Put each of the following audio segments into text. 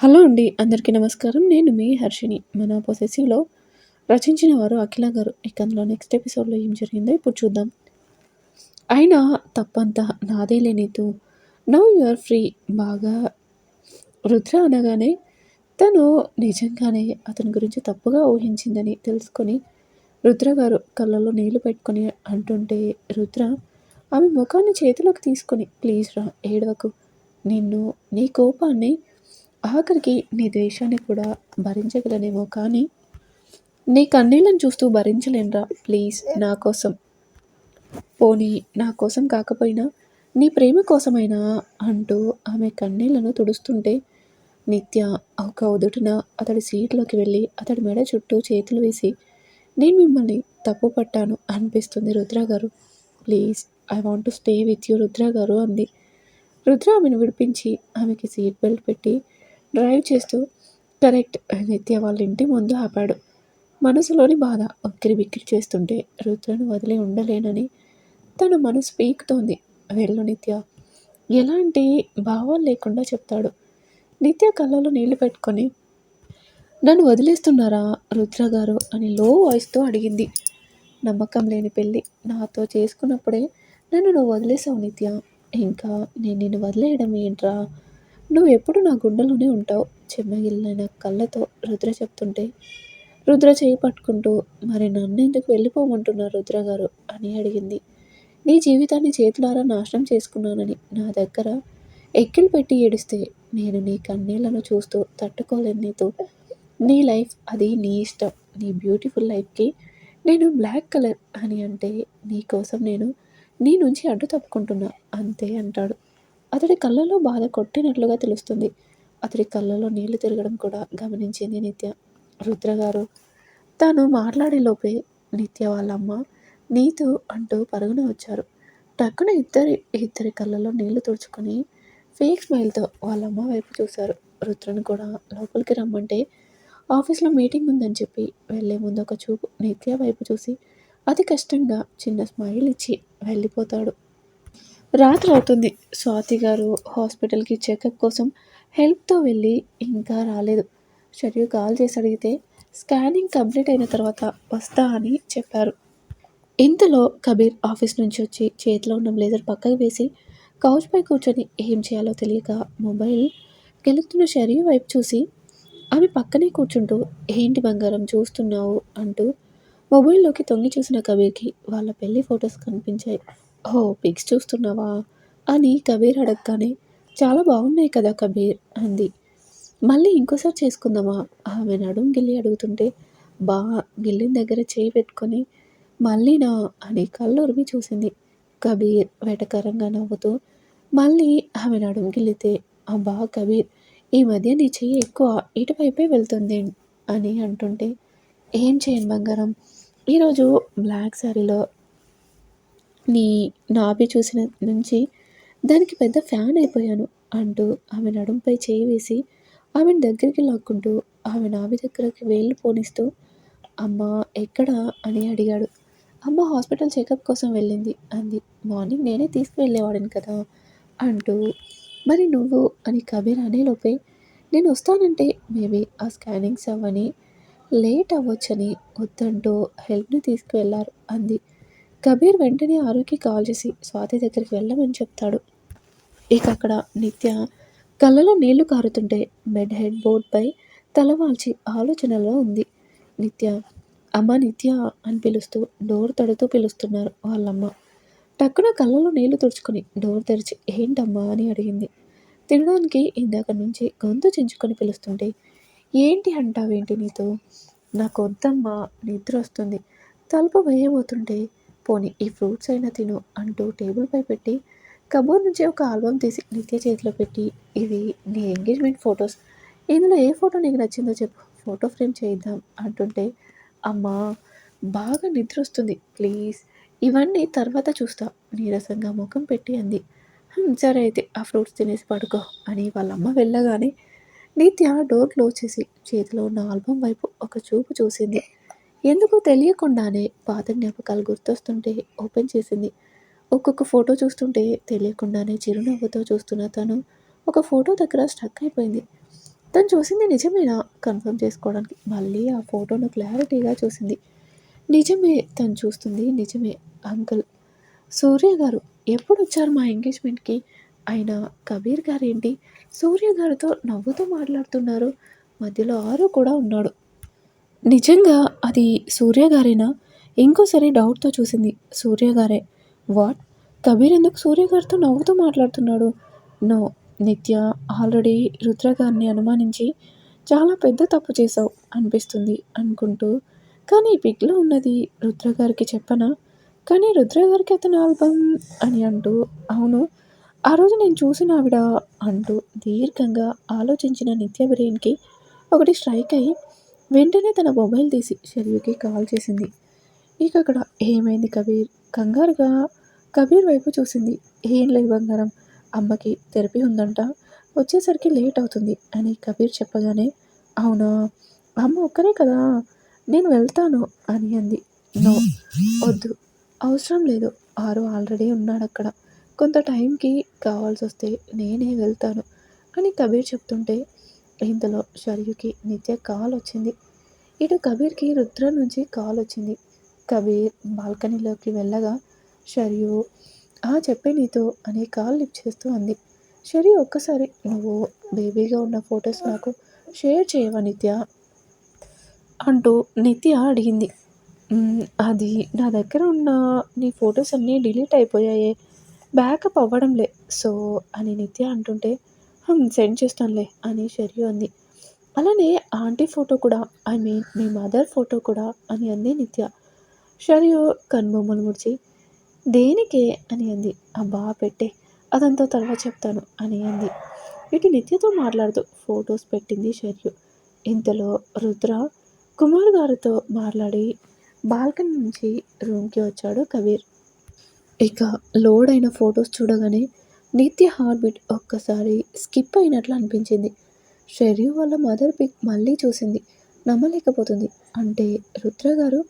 Hello అండి అందరికీ నమస్కారం. నేను మీ హర్షిని మన పొసెసివ్లో రచించిన వారు అఖిల గారు. ఇక అందులో నెక్స్ట్ ఎపిసోడ్లో ఏం జరిగిందో ఇప్పుడు చూద్దాం. అయినా తప్పంతా నాదే లేనితూ నవ్ యు ఆర్ ఫ్రీ బాగా రుద్ర అనగానే తను నిజంగానే అతని గురించి తప్పుగా ఊహించిందని తెలుసుకొని రుద్ర గారు కళ్ళలో నీళ్ళు పెట్టుకొని అంటుంటే రుద్ర ఆమె ముఖాన్ని చేతిలోకి తీసుకొని ప్లీజ్ రా ఏడవకు. నిన్ను నీ కోపాన్ని ఆఖరికి నీ ద్వేషాన్ని కూడా భరించగలనేమో కానీ నీ కన్నీళ్ళని చూస్తూ భరించలేనురా. ప్లీజ్ నా కోసం. పోనీ నా కోసం కాకపోయినా నీ ప్రేమ కోసమైనా అంటూ ఆమె కన్నీళ్ళను తుడుస్తుంటే నిత్య ఒక ఉదుటిన అతడి సీట్లోకి వెళ్ళి అతడి మెడ చుట్టూ చేతులు వేసి నేను మిమ్మల్ని తప్పు పట్టాను అనిపిస్తుంది Rudra garu. Please I want to stay with you Rudra garu అంది. రుద్ర ఆమెను విడిపించి ఆమెకి సీట్ బెల్ట్ పెట్టి డ్రైవ్ చేస్తూ కరెక్ట్ నిత్య వాళ్ళ ఇంటి ముందు ఆపాడు. మనసులోని బాధ ఒక్కిరి బిక్కిరి చేస్తుంటే రుద్రను వదిలి ఉండలేనని తన మనసు పీకుతోంది. వెళ్ళు నిత్య. ఎలాంటి భావాలు లేకుండా చెప్తాడు. నిత్య కళ్ళలో నీళ్ళు పెట్టుకొని నన్ను వదిలేస్తున్నారా రుద్ర గారు అని లో వాయిస్తో అడిగింది. నమ్మకం లేని పెళ్ళి. నాతో చేసుకున్నప్పుడే నన్ను నువ్వు వదిలేసావు నిత్య. ఇంకా నేను నిన్ను వదిలేయడం ఏంట్రా? నువ్వు ఎప్పుడు నా గుండెలోనే ఉంటావు. చెమ్మగిల్లిన కళ్ళతో రుద్ర చెప్తుంటే రుద్ర చేయి పట్టుకుంటూ మరి నన్ను ఎందుకు వెళ్ళిపోమంటున్నారు రుద్ర గారు? అని అడిగింది. నీ జీవితాన్ని చేతులారా నాశనం చేసుకున్నానని నా దగ్గర ఎక్కిలు పెట్టి ఏడిస్తే నేను నీ కన్నీళ్ళను చూస్తూ తట్టుకోలేను నీతో. నీ లైఫ్ అది నీ ఇష్టం. నీ బ్యూటిఫుల్ లైఫ్కి నేను బ్లాక్ కలర్ అని అంటే నీ కోసం నేను నీ నుంచి అడ్డు తప్పుకుంటున్నా అంతే అంటాడు. అతడి కళ్ళలో బాధ కొట్టినట్లుగా తెలుస్తుంది. అతడి కళ్ళలో నీళ్ళు తిరగడం కూడా గమనించింది నిత్య. రుద్ర గారు తాను మాట్లాడేలోపే నిత్య వాళ్ళమ్మ నీతు అంటూ పరుగున వచ్చారు. టక్కున ఇద్దరి ఇద్దరి కళ్ళలో నీళ్ళు తుడుచుకొని ఫేక్ స్మైల్తో వాళ్ళమ్మ వైపు చూశారు. రుద్రను కూడా లోపలికి రమ్మంటే ఆఫీస్లో మీటింగ్ ఉందని చెప్పి వెళ్ళే ముందు ఒక చూపు నిత్య వైపు చూసి అతి కష్టంగా చిన్న స్మైల్ ఇచ్చి వెళ్ళిపోతాడు. రాత్రి అవుతుంది స్వాతి గారు హాస్పిటల్కి చెకప్ కోసం హెల్ప్తో వెళ్ళి ఇంకా రాలేదు. షరియు కాల్ చేసి అడిగితే స్కానింగ్ కంప్లీట్ అయిన తర్వాత వస్తా అని చెప్పారు. ఇంతలో కబీర్ ఆఫీస్ నుంచి వచ్చి చేతిలో ఉన్న బ్లేజర్ పక్కకు వేసి కౌచ్పై కూర్చొని ఏం చేయాలో తెలియక మొబైల్ గెలుతున్న షరియు వైపు చూసి ఆమె పక్కనే కూర్చుంటూ ఏంటి బంగారం చూస్తున్నావు? అంటూ మొబైల్లోకి తొంగి చూసిన కబీర్కి వాళ్ళ పెళ్ళి ఫొటోస్ కనిపించాయి. ఓ పిక్స్ చూస్తున్నావా? అని కబీర్ అడగగానే చాలా బాగున్నాయి కదా కబీర్ అంది. మళ్ళీ ఇంకోసారి చేసుకుందామా? ఆమె నడుం గిల్లి అడుగుతుంటే బా గిల్లిన దగ్గర చేయి పెట్టుకొని మళ్ళీ నా అని కళ్ళు ఉరిమి చూసింది. కబీర్ వెటకరంగా నవ్వుతూ మళ్ళీ ఆమె నడుం గిల్లితే అబ్బా కబీర్ ఈ మధ్య నీ చెయ్యి ఎక్కువ ఇటువైపే వెళ్తుంది అని అంటుంటే ఏం చేయను బంగారం? ఈరోజు బ్లాక్ శారీలో నీ నాభి చూసిన నుంచి దానికి పెద్ద ఫ్యాన్ అయిపోయాను అంటూ ఆమె నడుంపై చేయి వేసి ఆమెను దగ్గరికి లాక్కుంటూ ఆమె నాభి దగ్గరకి వేళ్ళు పోనిస్తూ అమ్మ ఎక్కడ? అని అడిగాడు. అమ్మ హాస్పిటల్ చెకప్ కోసం వెళ్ళింది అంది. మార్నింగ్ నేనే తీసుకువెళ్ళేవాడిని కదా అంటూ మరి నువ్వు? అని కబీర్ అనేలోపే నేను వస్తానంటే మేబీ ఆ స్కానింగ్స్ అవ్వని లేట్ అవ్వచ్చని వద్దంటూ హెల్ప్ని తీసుకువెళ్ళారు అంది. కబీర్ వెంటనే ఆరుకి కాల్ చేసి స్వాతి దగ్గరికి వెళ్ళమని చెప్తాడు. ఇక అక్కడ నిత్య కళ్ళలో నీళ్ళు కారుతుంటే బెడ్ హెడ్ బోర్డ్పై తలవాల్చి ఆలోచనలో ఉంది. నిత్య అమ్మ నిత్య అని పిలుస్తూ డోర్ తడుతూ పిలుస్తున్నారు వాళ్ళమ్మ. టక్కున కళ్ళలో నీళ్ళు తుడుచుకొని డోర్ తెరిచి ఏంటమ్మా అని అడిగింది. తినడానికి ఇందాక నుంచి గొంతు చించుకొని పిలుస్తుంటే ఏంటి అంటావేంటి నీతో? నాకు వద్దమ్మా నిద్ర వస్తుంది. తలుపు వేయబోతుంటే పోనీ ఈ ఫ్రూట్స్ అయినా తిను అంటూ టేబుల్పై పెట్టి కబోర్డ్ నుంచి ఒక ఆల్బమ్ తీసి నిత్య చేతిలో పెట్టి ఇవి నీ ఎంగేజ్మెంట్ ఫొటోస్. ఇందులో ఏ ఫోటో నీకు నచ్చిందో చెప్పు. ఫోటో ఫ్రేమ్ చేద్దాం అంటుంటే అమ్మా బాగా నిద్ర వస్తుంది. ప్లీజ్ ఇవన్నీ తర్వాత చూస్తా నీరసంగా ముఖం పెట్టి అంది. సరే అయితే ఆ ఫ్రూట్స్ తినేసి పడుకో అని వాళ్ళమ్మ వెళ్ళగానే నిత్య డోర్ క్లోజ్ చేసి చేతిలో ఉన్న ఆల్బమ్ వైపు ఒక చూపు చూసింది. ఎందుకో తెలియకుండానే పాత జ్ఞాపకాలు గుర్తొస్తుంటే ఓపెన్ చేసింది. ఒక్కొక్క ఫోటో చూస్తుంటే తెలియకుండానే చిరునవ్వుతో చూస్తున్న తను ఒక ఫోటో దగ్గర స్టక్ అయిపోయింది. తను చూసింది నిజమేనా? కన్ఫర్మ్ చేసుకోవడానికి మళ్ళీ ఆ ఫోటోను క్లారిటీగా చూసింది. నిజమే తను చూస్తుంది నిజమే అంకుల్. సూర్య గారు ఎప్పుడు వచ్చారు మా ఎంగేజ్మెంట్కి? ఆయన కబీర్ గారు ఏంటి సూర్య గారితో నవ్వుతూ మాట్లాడుతున్నారు. మధ్యలో ఆరు కూడా ఉన్నాడు. నిజంగా అది సూర్య గారేనా? ఇంకోసారి డౌట్తో చూసింది సూర్య గారే. వాట్? కబీర్ ఎందుకు సూర్యగారితో నవ్వుతూ మాట్లాడుతున్నాడు? నో నిత్య ఆల్రెడీ రుద్రగారిని అనుమానించి చాలా పెద్ద తప్పు చేశావు అనిపిస్తుంది అనుకుంటూ. కానీ ఈ పిక్లో ఉన్నది రుద్రగారికి చెప్పనా? కానీ రుద్రగారికి అతని ఆల్బమ్ అని అంటూ అవును ఆ రోజు నేను చూసిన ఆవిడ అంటూ దీర్ఘంగా ఆలోచించిన నిత్య బ్రెయిన్కి ఒకటి స్ట్రైక్ అయ్యి వెంటనే తన మొబైల్ తీసి షర్యుకి కాల్ చేసింది. ఇక అక్కడ ఏమైంది కబీర్? కంగారుగా కబీర్ వైపు చూసింది. ఏం లేదు బంగారం అమ్మకి థెరపీ ఉందంట. వచ్చేసరికి లేట్ అవుతుంది అని కబీర్ చెప్పగానే అవునా? అమ్మ ఒక్కరే కదా? నేను వెళ్తాను అని అంది. నో వద్దు. అవసరం లేదు. ఆరు ఆల్రెడీ ఉన్నాడు అక్కడ. కొంత టైంకి కావాల్సి వస్తే నేనే వెళ్తాను అని కబీర్ చెప్తుంటే ఇంతలో షర్యుకి నిత్య కాల్ వచ్చింది. ఇటు కబీర్కి రుద్ర నుంచి కాల్ వచ్చింది. కబీర్ బాల్కనీలోకి వెళ్ళగా షర్యు ఆ చెప్పే నీతో అనే కాల్ లిఫ్ట్ చేస్తూ అంది. షర్యు ఒక్కసారి నువ్వు బేబీగా ఉన్న ఫొటోస్ నాకు షేర్ చేయవా నిత్య? అంటూ నిత్య అడిగింది. అది నా దగ్గర ఉన్న నీ ఫొటోస్ అన్నీ డిలీట్ అయిపోయాయే. బ్యాకప్ అవ్వడంలే సో అని నిత్య అంటుంటే సెండ్ చేస్తానులే అని షర్యు అంది. అలానే ఆంటీ ఫోటో కూడా ఐ మీన్ మీ మదర్ ఫోటో కూడా అని అంది నిత్య. షర్యు కనుబొమ్మలు ముడిచి దేనికే అని అంది. అబ్బా పెట్టే అదంతా తర్వాత చెప్తాను అని అంది. ఇటు నిత్యతో మాట్లాడుతూ ఫొటోస్ పెట్టింది షర్యు. ఇంతలో రుద్ర కుమార్ గారితో మాట్లాడి బాల్కనీ నుంచి రూమ్కి వచ్చాడు కబీర్. ఇక లోడ్ అయిన ఫొటోస్ చూడగానే నిత్య హార్ట్బీట్ ఒక్కసారి స్కిప్ అయినట్లు అనిపించింది. షెర్యూ వాళ్ళ మదర్ పిక్ మళ్ళీ చూసింది. నమ్మలేకపోతుంది. అంటే రుద్ర గారు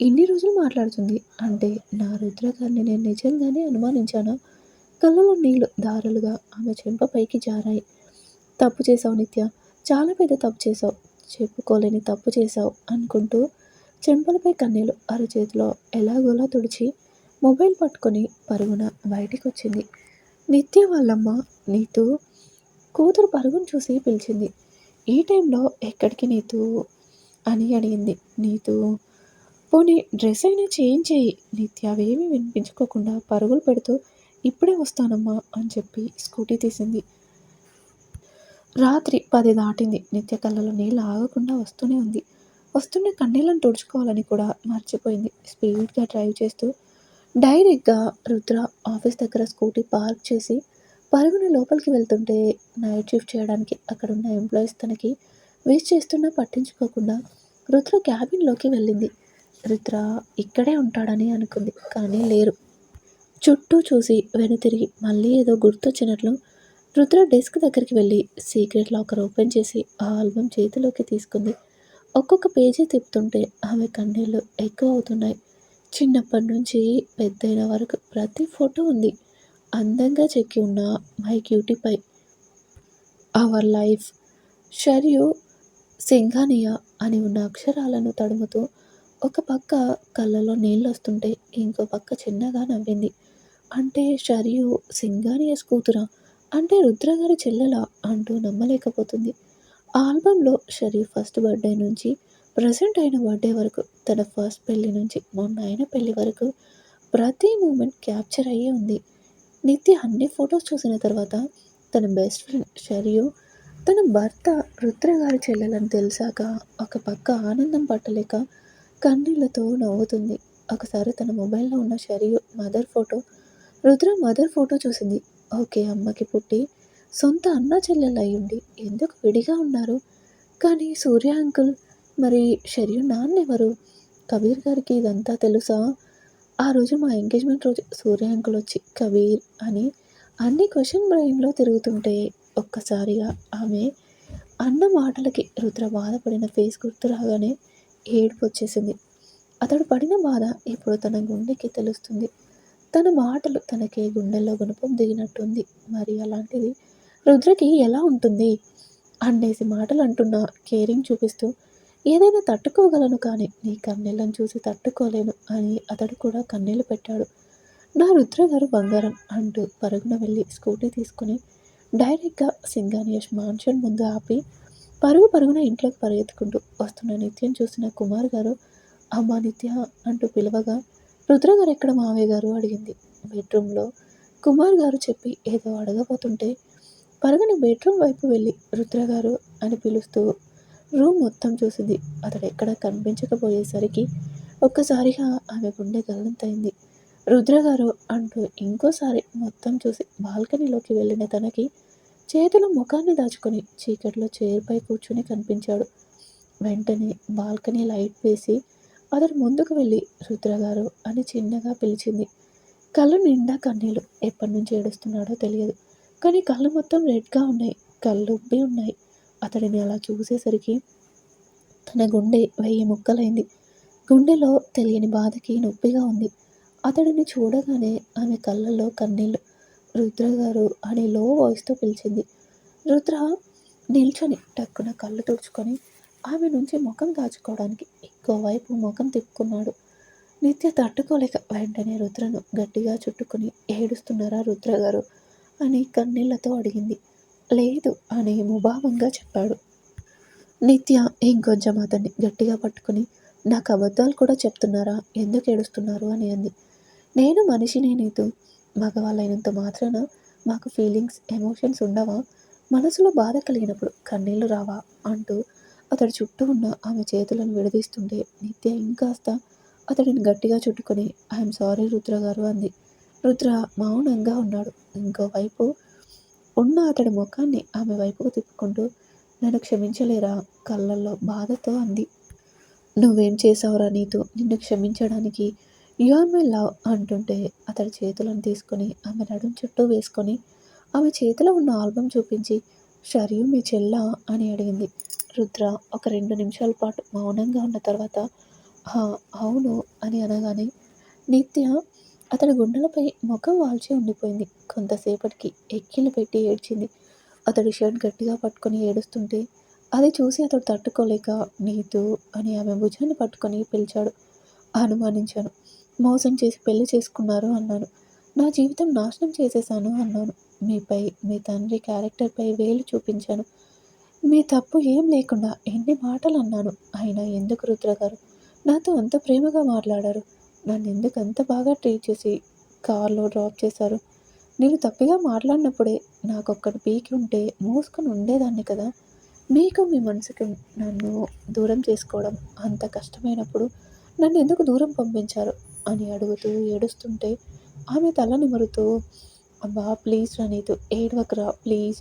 ఇన్ని రోజులు మాట్లాడుతుంది. అంటే నా రుద్ర గారిని నేను నిజంగానే అనుమానించానా? కళ్ళలో నీళ్ళు దారులుగా ఆమె చెంప పైకి జారాయి. తప్పు చేసావు నిత్య. చాలా పెద్ద తప్పు చేసావు చెప్పుకోలేని తప్పు చేసావు అనుకుంటూ చెంపలపై కన్నీలు అరచేతిలో ఎలాగోలా తుడిచి మొబైల్ పట్టుకొని పరుగున బయటికి వచ్చింది నిత్య వాళ్ళమ్మ నీతు కూతురు పరుగును చూసి పిలిచింది. ఈ టైంలో ఎక్కడికి నీతు? అని అడిగింది. నీతు? పోనీ డ్రెస్ అయినా చేంజ్ చేయి. నిత్య అవేమీ వినిపించుకోకుండా పరుగులు పెడుతూ ఇప్పుడే వస్తానమ్మా అని చెప్పి స్కూటీ తీసింది. రాత్రి పది దాటింది. నిత్య కళ్ళలో నీళ్ళు ఆగకుండా వస్తూనే ఉంది. వస్తున్న కన్నీళ్ళను తుడుచుకోవాలని కూడా మర్చిపోయింది. స్పీడ్గా డ్రైవ్ చేస్తూ డైరెక్ట్గా రుద్ర ఆఫీస్ దగ్గర స్కూటీ పార్క్ చేసి పరుగున లోపలికి వెళ్తుంటే నైట్ షిఫ్ట్ చేయడానికి అక్కడ ఉన్న ఎంప్లాయీస్ తనకి వేస్ట్ చేస్తున్నా పట్టించుకోకుండా రుద్ర క్యాబిన్లోకి వెళ్ళింది. రుద్ర ఇక్కడే ఉంటాడని అనుకుంది కానీ లేరు. చుట్టూ చూసి వెనుతిరిగి మళ్ళీ ఏదో గుర్తొచ్చినట్లు రుద్ర డెస్క్ దగ్గరికి వెళ్ళి సీక్రెట్ లాకర్ ఓపెన్ చేసి ఆ ఆల్బమ్ చేతిలోకి తీసుకుంది. ఒక్కొక్క పేజీ తిప్పుతుంటే ఆమె కన్నీళ్ళు ఎక్కువ అవుతున్నాయి. చిన్నప్పటి నుంచి పెద్దయిన వరకు ప్రతి ఫోటో ఉంది. అందంగా చెక్కి ఉన్న my cutie pie our life. Sharyu Singhania అని ఉన్న అక్షరాలను తడుముతూ ఒక పక్క కళ్ళలో నీళ్ళు వస్తుంటే ఇంకో పక్క చిన్నగా నవ్వింది. అంటే షర్యు సింఘానియస్ కూతురా? అంటే రుద్రగారి చెల్లెలా? అంటూ నమ్మలేకపోతుంది. ఆల్బంలో షరీఫ్ ఫస్ట్ బర్త్డే నుంచి ప్రజెంట్ అయిన బర్త్డే వరకు తన ఫస్ట్ పెళ్ళి నుంచి మొన్న అయిన పెళ్ళి వరకు ప్రతి మూమెంట్ క్యాప్చర్ అయ్యే ఉంది. నిత్య అన్ని ఫొటోస్ చూసిన తర్వాత తన బెస్ట్ ఫ్రెండ్ షరియు తన భర్త రుద్ర గారి చెల్లెలని తెలిసాక ఒక పక్క ఆనందం పట్టలేక కన్నీళ్ళతో నవ్వుతుంది. ఒకసారి తన మొబైల్లో ఉన్న Sharyu mother photo Rudra mother photo చూసింది. ఓకే అమ్మకి పుట్టి సొంత అన్న చెల్లెలు అయ్యుండి ఎందుకు విడిగా ఉన్నారు? కానీ సూర్య అంకుల్ మరి షరియు నాన్నెవరు కబీర్ గారికి ఇదంతా తెలుసా? ఆ రోజు మా ఎంగేజ్మెంట్ రోజు సూర్య అంకుల్ వచ్చి కబీర్ అని అన్ని క్వశ్చన్ బ్రెయిన్లో తిరుగుతుంటే ఒక్కసారిగా ఆమె అన్న మాటలకి రుద్ర బాధపడిన ఫేస్ గుర్తు రాగానే ఏడుపు వచ్చేసింది అతడు పడిన బాధ ఇప్పుడు తన గుండెకి తెలుస్తుంది. తన మాటలు తనకి గుండెల్లో గుణపం దిగినట్టుంది. మరి అలాంటిది రుద్రకి ఎలా ఉంటుంది? అన్నేసి మాటలు అంటున్న కేరింగ్ చూపిస్తూ ఏదైనా తట్టుకోగలను కానీ నీ కన్నీళ్ళను చూసి తట్టుకోలేను అని అతడు కూడా కన్నీళ్ళు పెట్టాడు. నా రుద్రగారు బంగారం అంటూ పరుగున వెళ్ళి స్కూటీ తీసుకుని డైరెక్ట్గా సింగానియస్ మాన్షన్ ముందు ఆపి పరుగు పరుగున ఇంట్లోకి పరిగెత్తుకుంటూ వస్తున్న నిత్యం చూసిన కుమార్ గారు అమ్మా నిత్య అంటూ పిలవగా రుద్ర గారు ఎక్కడ మావయ్య గారు? అడిగింది. బెడ్రూమ్లో కుమార్ గారు చెప్పి ఏదో అడగబోతుంటే పరుగున బెడ్రూమ్ వైపు వెళ్ళి రుద్రగారు అని పిలుస్తూ రూమ్ మొత్తం చూసింది. అతడు ఎక్కడ కనిపించకపోయేసరికి ఒక్కసారిగా ఆమె గుండె గల్లంతైంది రుద్ర గారు అంటూ ఇంకోసారి మొత్తం చూసి బాల్కనీలోకి వెళ్ళిన తనకి చేతులు ముఖాన్ని దాచుకొని చీకట్లో చైర్పై కూర్చుని కనిపించాడు. వెంటనే బాల్కనీ లైట్ వేసి అతడు ముందుకు వెళ్ళి రుద్ర గారు అని చిన్నగా పిలిచింది. కళ్ళు నిండా కన్నీళ్ళు ఎప్పటి నుంచి ఏడుస్తున్నాడో తెలియదు. కానీ కళ్ళు మొత్తం రెడ్గా ఉన్నాయి. కళ్ళు ఉబ్బి ఉన్నాయి. అతడిని అలా చూసేసరికి తన గుండె వెయ్యి ముక్కలైంది. గుండెలో తెలియని బాధకి నొప్పిగా ఉంది. అతడిని చూడగానే ఆమె కళ్ళల్లో కన్నీళ్ళు రుద్ర గారు అని లో వాయిస్తో పిలిచింది. రుద్ర నిల్చొని టక్కున కళ్ళు తుడుచుకొని ఆమె నుంచి ముఖం దాచుకోవడానికి ఇంకోవైపు ముఖం తిప్పుకున్నాడు. నిత్య తట్టుకోలేక వెంటనే రుద్రను గట్టిగా చుట్టుకుని ఏడుస్తున్నారా రుద్ర గారు? అని కన్నీళ్ళతో అడిగింది. లేదు అని ముభావంగా చెప్పాడు. నిత్య ఇంకొంచెం అతన్ని గట్టిగా పట్టుకుని నాకు అబద్ధాలు కూడా చెప్తున్నారా? ఎందుకు ఏడుస్తున్నారు? అని అంది. నేను మనిషిని నీతు. మగవాళ్ళైనంత మాత్రాన మాకు ఫీలింగ్స్ ఎమోషన్స్ ఉండవా? మనసులో బాధ కలిగినప్పుడు కన్నీళ్ళు రావా? అంటూ అతడి చుట్టూ ఉన్న ఆమె చేతులను విడదీస్తుంటే నిత్య ఇంకాస్త అతడిని గట్టిగా చుట్టుకొని ఐఎమ్ సారీ రుద్ర గారు అంది. రుద్ర మౌనంగా ఉన్నాడు. ఇంకోవైపు ఉన్న అతడి ముఖాన్ని ఆమె వైపుకు తిప్పుకుంటూ నన్ను క్షమించలేరా? కళ్ళల్లో బాధతో అంది. నువ్వేం చేసావురా నీతో? నిన్ను క్షమించడానికి? యువర్ మై లవ్ అంటుంటే అతడి చేతులను తీసుకొని ఆమె నడుం చుట్టూ వేసుకొని ఆమె చేతిలో ఉన్న ఆల్బమ్ చూపించి షరియు మీ చెల్ల అని అడిగింది. రుద్ర ఒక రెండు నిమిషాల పాటు మౌనంగా ఉన్న తర్వాత అవును అని అనగానే నిత్య అతడి గుండెలపై ముఖం వాల్చి ఉండిపోయింది. కొంతసేపటికి ఎక్కిలు పెట్టి ఏడ్చింది. అతడి షర్ట్ గట్టిగా పట్టుకొని ఏడుస్తుంటే అది చూసి అతడు తట్టుకోలేక నీతు అని ఆమె భుజాన్ని పట్టుకొని పిలిచాడు. అనుమానించాను. మోసం చేసి పెళ్ళి చేసుకున్నారు అన్నాను. నా జీవితం నాశనం చేసేశాను అన్నాను. మీపై మీ తండ్రి క్యారెక్టర్పై వేలు చూపించాను. మీ తప్పు ఏం లేకుండా ఎన్ని మాటలు అన్నాను. అయినా ఎందుకు రుద్ర గారు నాతో అంత ప్రేమగా మాట్లాడారు. నన్ను ఎందుకు అంత బాగా ట్రీట్ చేసి కార్లో డ్రాప్ చేశారు? నేను తప్పిగా మాట్లాడినప్పుడే నాకు ఒక్కటి పీకి ఉంటే మూసుకొని ఉండేదాన్ని కదా. మీకు మీ మనసుకి నన్ను దూరం చేసుకోవడం అంత కష్టమైనప్పుడు నన్ను ఎందుకు దూరం పంపించారు? అని అడుగుతూ ఏడుస్తుంటే ఆమె తల నిమురుతూ అబ్బా ప్లీజ్ రణీతు ఏడవకరా ప్లీజ్.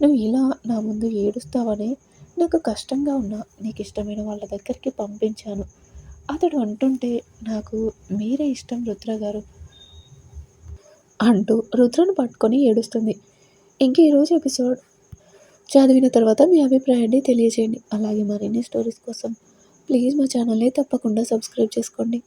నువ్వు ఇలా నా ముందు ఏడుస్తావని నాకు కష్టంగా ఉన్నా. నీకు ఇష్టమైన వాళ్ళ దగ్గరికి పంపించాను. అతడు అంటుంటే నాకు మీరే ఇష్టం రుద్ర గారు అంటూ రుద్రను పట్టుకొని ఏడుస్తుంది. ఇంక ఈరోజు ఎపిసోడ్ చదివిన తర్వాత మీ అభిప్రాయాన్ని తెలియజేయండి. అలాగే మరిన్ని స్టోరీస్ కోసం ప్లీజ్ మా ఛానల్ని తప్పకుండా సబ్స్క్రైబ్ చేసుకోండి.